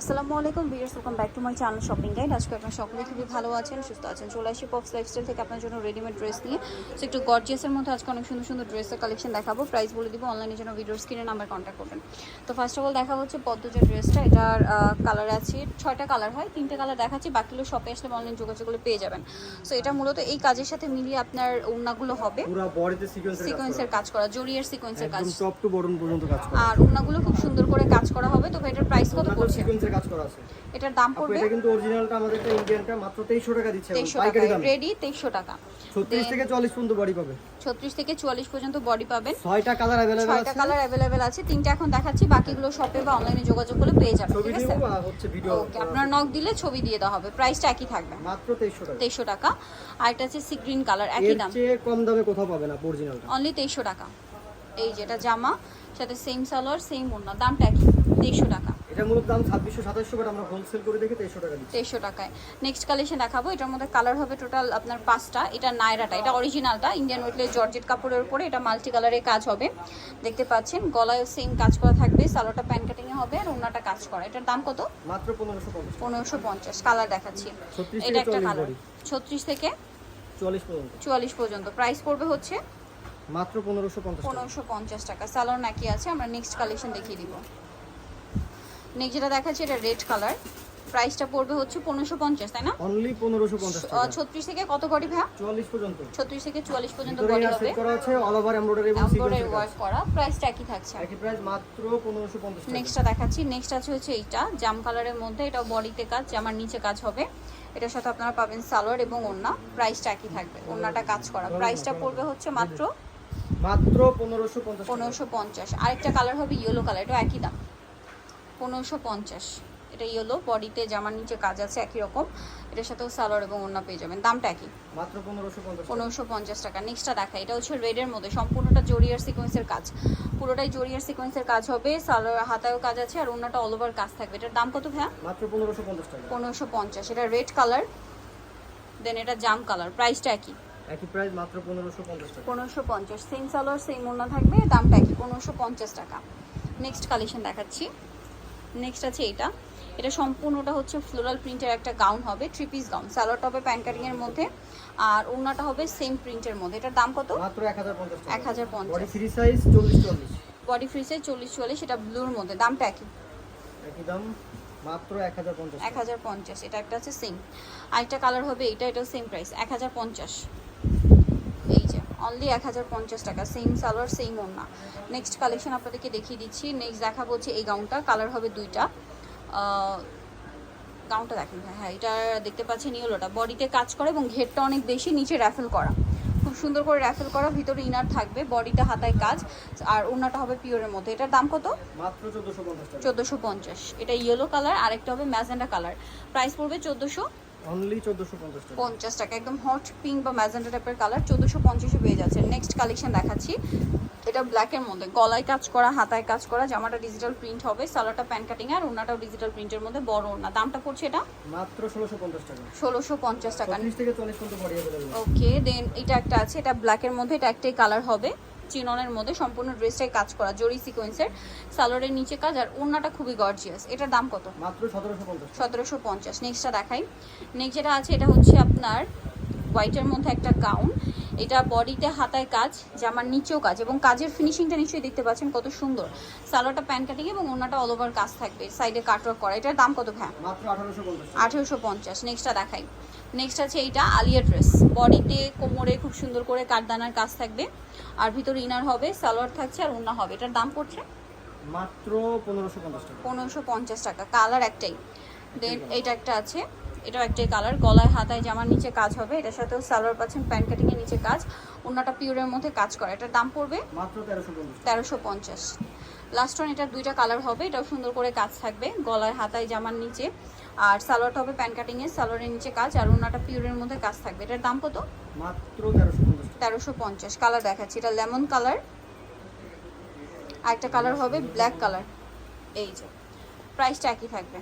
আসসালামু আলাইকুম viewers welcome back to my channel shopping guide. আজকে আপনার সকলে খুবই ভালো আছেন সুস্থ আছেন চলে আসি পপস লাইফস্টাইল থেকে আপনার জন্য রেডিমেড ড্রেস নিয়ে। সো একটু গর্জিয়াসের মধ্যে আজকে অনেক সুন্দর সুন্দর ড্রেসের কালেকশন দেখাবো। প্রাইস বলে দিব অনলাইনে জন্য ভিডিওর স্ক্রিনে নাম্বার কন্ট্যাক্ট করবেন। তো ফার্স্ট অফ অল দেখা হচ্ছে পদ্মজা ড্রেসটা এটার কালার আছে ছয়টা কালার হয় তিনটে কালার দেখাচ্ছি বাকিগুলো শপে আসলে অনলাইন যোগাযোগগুলো পেয়ে যাবেন। সো এটা মূলত এই কাজের সাথে মিলিয়ে আপনার ওড়নাগুলো হবে। সিকোয়েন্সের কাজ করা। জরিয়ের সিকোয়েন্সের কাজ। টপ টু বটন পর্যন্ত কাজ করা। আর ওড়নাগুলো খুব সুন্দর করে কাজ করা হবে তো এটার প্রাইস কত তারপর পড়ছে সিকোয়েন্সের কাজ করা আছে এটার দাম আপু পড়বে এটা কিন্তু অরিজিনালটা আমাদের একটা ইন্ডিয়ানটা মাত্র 2300 টাকা দিচ্ছে এখন, তেইশশো পাইকারি টাকা দামে রেডি তেইশশো টাকা 36 থেকে 40 পর্যন্ত বডি পাবে ছত্রিশ থেকে চুয়াল্লিশ পর্যন্ত বডি পাবেন ছয়টা কালার अवेलेबल ছয়টা আছে কালার অ্যাভেলেবেল আছে তিনটা এখন দেখাচ্ছি বাকিগুলো শপে বা অনলাইনে যোগাযোগ করলে পেয়ে যাবেন ছবি ঠিক দিব আছে আর হচ্ছে ভিডিও ওকে আপনার নক দিলে ছবি দিয়ে দেওয়া হবে প্রাইসটা একই থাকবে মাত্র 2300 টাকা তেইশশো টাকা আর এটা আছে সি গ্রিন কালার একই এর দাম চেয়ে কম দামে কোথাও পাবে না অরিজিনালটা অনলি তেইশশো টাকা এই যেটা জামা সাথে সেম সালোয়ার সেম ওড়না দামটা একই তেইশশো টাকা এটা মূলত দাম 2600 2700 বাট আমরা হোলসেল করে দেখে 2300 টাকা দিচ্ছি। তেইশশো টাকায়। নেক্সট কালেকশন দেখাবো এটার মধ্যে কালার হবে টোটাল আপনার পাঁচটা এটা নায়রাটা এটা অরিজিনালটা ইন্ডিয়ান ওয়েটলে জর্জেট কাপড়ের উপরে এটা মাল্টি কালারের কাজ হবে। দেখতে পাচ্ছেন গলায়ও সেম কাজ করা থাকবে সালোটা প্যান কাটিংয়ে হবে আর ওনাটা কাজ করা। এটার দাম কত? মাত্র 1550 পনেরোশো পঞ্চাশ কালার দেখাচ্ছি। এটা একটা কালার বডি। ছত্রিশ থেকে 44 পর্যন্ত। চুয়াল্লিশ পর্যন্ত। প্রাইস পড়বে হচ্ছে? মাত্র 1550 টাকা। পনেরোশো পঞ্চাশ টাকা। সালোয়ার নাকি আছে আমরা নেক্সট কালেকশন দেখিয়ে দিব। নেক্সট যেটা দেখাচ্ছি এটা রেড কালার। প্রাইসটা পড়বে হচ্ছে পনেরোশো পঞ্চাশ তাই না? অনলি 1550 টাকা। ছত্রিশ থেকে কত বডি ভাইয়া 44 পর্যন্ত। ছত্রিশ থেকে চুয়াল্লিশ পর্যন্ত বডি হবে। করা আছে অল ওভার এমব্রয়ডারি এবং এমব্রয়ডারি ওয়ার্ক করা প্রাইসটা একই থাকছে। একই প্রাইস মাত্র 1550 টাকা। নেক্সটটা দেখাচ্ছি নেক্সট আছে হচ্ছে এইটা জাম কালারের মধ্যে এটা বডিতে কাজ জামার নিচে কাজ হবে। এটার সাথে আপনারা পাবেন সালোয়ার এবং ওড়না প্রাইসটা একই থাকবে ওড়নাটা কাজ করা। প্রাইসটা পড়বে হচ্ছে মাত্র মাত্র 1550 টাকা। পনেরোশো পঞ্চাশ। আরেকটা কালার হবে ইয়েলো কালার এটা একই দাম। পনেরোশো পঞ্চাশ। এটা ইয়েলো বডিতে জামার নিচে কাজ আছে একই রকম। এটার সাথেও সালোয়ার এবং ওড়না পেয়ে যাবেন। দামটা একই। মাত্র 1550 পনেরোশো পঞ্চাশ টাকা। নেক্সটটা দেখা। এটা হচ্ছে রেডের মধ্যে। সম্পূর্ণটা জরিয়ার সিকোয়েন্সের কাজ। পুরোটাই জরিয়ার সিকোয়েন্সের কাজ হবে। সালোয়ার হাতায়ও কাজ আছে আর ওড়নাটা অল ওভার কাজ থাকবে। এটার দাম কত ভাইয়া? মাত্র 1550 টাকা। পনেরোশো পঞ্চাশ। এটা রেড কালার দেন এটা জাম কালার প্রাইসটা একই। একই প্রাইস মাত্র 1550 টাকা। পনেরোশো পঞ্চাশ। সেম সালোয়ার সেম ওড়না থাকবে। দামটা একই। পনেরোশো পঞ্চাশ টাকা। নেক্সট কালেকশন দেখাচ্ছি। নেক্সট আছে এটা। এটা সম্পূর্ণটা হচ্ছে ফ্লোরাল প্রিন্টের একটা গাউন হবে থ্রি পিস গাউন সালোয়ারটা হবে প্যান্টারিং এর মধ্যে। আর ওড়নাটা হবে সেম প্রিন্টের মধ্যে। এটার দাম কত? মাত্র 1050 1050 body free size 40 40 body free size 40 40 সেটা ব্লুর মধ্যে। দামটা একই। এক হাজার মাত্র 1050 1050 এটা একটা আছে সেম আরেকটা কালার হবে এটা এটা সেম প্রাইস 1050 অনলি এক হাজার পঞ্চাশ টাকা সেম সালোয়ার সেম ওড়না। নেক্সট কালেকশন আপনাদেরকে দেখিয়ে দিচ্ছি। নেক্সট দেখা হচ্ছে এই গাউনটা কালার হবে দুইটা। গাউনটা দেখেন ভাই, হ্যাঁ এটা দেখতে পাচ্ছেন ইয়েলোটা। বডিতে কাজ করে এবং ঘেরটা অনেক বেশি নিচে র্যাফেল করা। খুব সুন্দর করে র্যাফেল করা ভিতরে ইনার থাকবে বডিটা হাতায় কাজ। আর ওড়নাটা হবে পিওরের মধ্যে। এটার দাম কত? মাত্র 1450 চোদ্দোশো পঞ্চাশ। এটা ইয়েলো কালার আরেকটা হবে ম্যাজেন্ডা কালার প্রাইস পড়বে চোদ্দোশো অনলি 1450 টাকা পঞ্চাশ টাকা একদম হট পিঙ্ক বা ম্যাজেন্ডা টাইপের কালার চোদ্দোশো পঞ্চাশে পেয়ে যাচ্ছে নেক্সট কালেকশন দেখাচ্ছি এটা ব্ল্যাকের মধ্যে গলায় কাজ করা হাতায় কাজ করা জামাটা ডিজিটাল প্রিন্ট হবে সালোয়ারটা প্যান কাটিং আর ওনাটাও ডিজিটাল প্রিন্টের মধ্যে বড় ওনা দামটা পড়ছে এটা মাত্র 1650 টাকা ষোলোশো পঞ্চাশ টাকা 30 থেকে 40 পর্যন্ত বডি अवेलेबल ওকে দেন এটা একটা আছে এটা ব্ল্যাকের মধ্যে এটা একটাই কালার হবে চিননের মধ্যে সম্পূর্ণ ড্রেসটাই কাজ করা জরি সিকোয়েন্সের সালোয়ারের নিচে কাজ আর ওড়নাটা খুবই গর্জিয়াস এটার দাম কত? মাত্র সতেরোশো পঞ্চাশ নেক্সটটা দেখাই। নেক্সট যেটা আছে এটা হচ্ছে আপনার হোয়াইটের মধ্যে একটা গাউন এটা বডিতে হাতায় কাজ জামার নিচেও কাজ এবং কাজের ফিনিশিংটা নিশ্চয়ই দেখতে পাচ্ছেন কত সুন্দর। সালোয়ারটা প্যান কাটিং এবং ওনাটা অল ওভার কাজ থাকবে সাইডে কাটওয়ার্ক করা। এটার দাম কত ভ্যা মাত্র 1850 টাকা। আঠেরোশো পঞ্চাশ। নেক্সটটা দেখাই। নেক্সট আছে এইটা আলিয়া ড্রেস বডিতে কোমরে খুব সুন্দর করে কাঠদানার কাজ থাকবে। আর ভিতরে ইনার হবে সালোয়ার থাকছে আর ওনা হবে। এটার দাম পড়ছে? মাত্র 1550 টাকা। পনেরোশো পঞ্চাশ টাকা। কালার একটাই। দেন এইটা একটা আছে। এটাও একটাই কালার গলায় হাতায় জামার নিচে কাজ হবে। এটার সাথেও সালোয়ার পাচ্ছেন প্যান্ট কাটিংয়ের নিচে কাজ। অন্যটা পিওরের মধ্যে কাজ করা। এটার দাম পড়বে? মাত্র 1350 তেরোশো পঞ্চাশ। লাস্ট ওয়ান এটার দুইটা কালার হবে। এটাও সুন্দর করে কাজ থাকবে। গলায় হাতায় জামার নিচে। আর সালোয়ারটা হবে প্যান্ট কাটিংয়ের সালোয়ারের নিচে কাজ। আর অন্যটা পিওরের মধ্যে কাজ থাকবে। এটার দাম কত? মাত্র 1350 টাকা। তেরোশো পঞ্চাশ। কালার দেখাচ্ছি। এটা লেমন কালার আর একটা কালার হবে ব্ল্যাক কালার এই যে। প্রাইসটা একই থাকবে।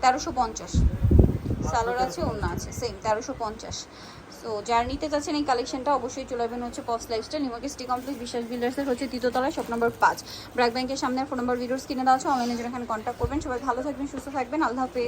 তেরোশো পঞ্চাশ। সালোয়ার আছে অন্য আছে সেম তেরোশো পঞ্চাশ। তো যার নিতে চাচ্ছেন এই কালেকশনটা অবশ্যই চলে যাবেন হচ্ছে পপস লাইফস্টাইল নিমাকে স্টি কমপ্লেক্স বিশ্বাস বিল্ডার্সের হচ্ছে তৃতীয়তলায় শপ নম্বর পাঁচ। ব্র্যাক ব্যাংকের সামনে ফোন নম্বর ভিডিওস কিনে দেওয়া আছে অনলাইনে যেন এখানে কন্ট্যাক্ট করবেন। সবাই ভালো থাকবেন, সুস্থ থাকবেন, আল্লাহ হাফেজ।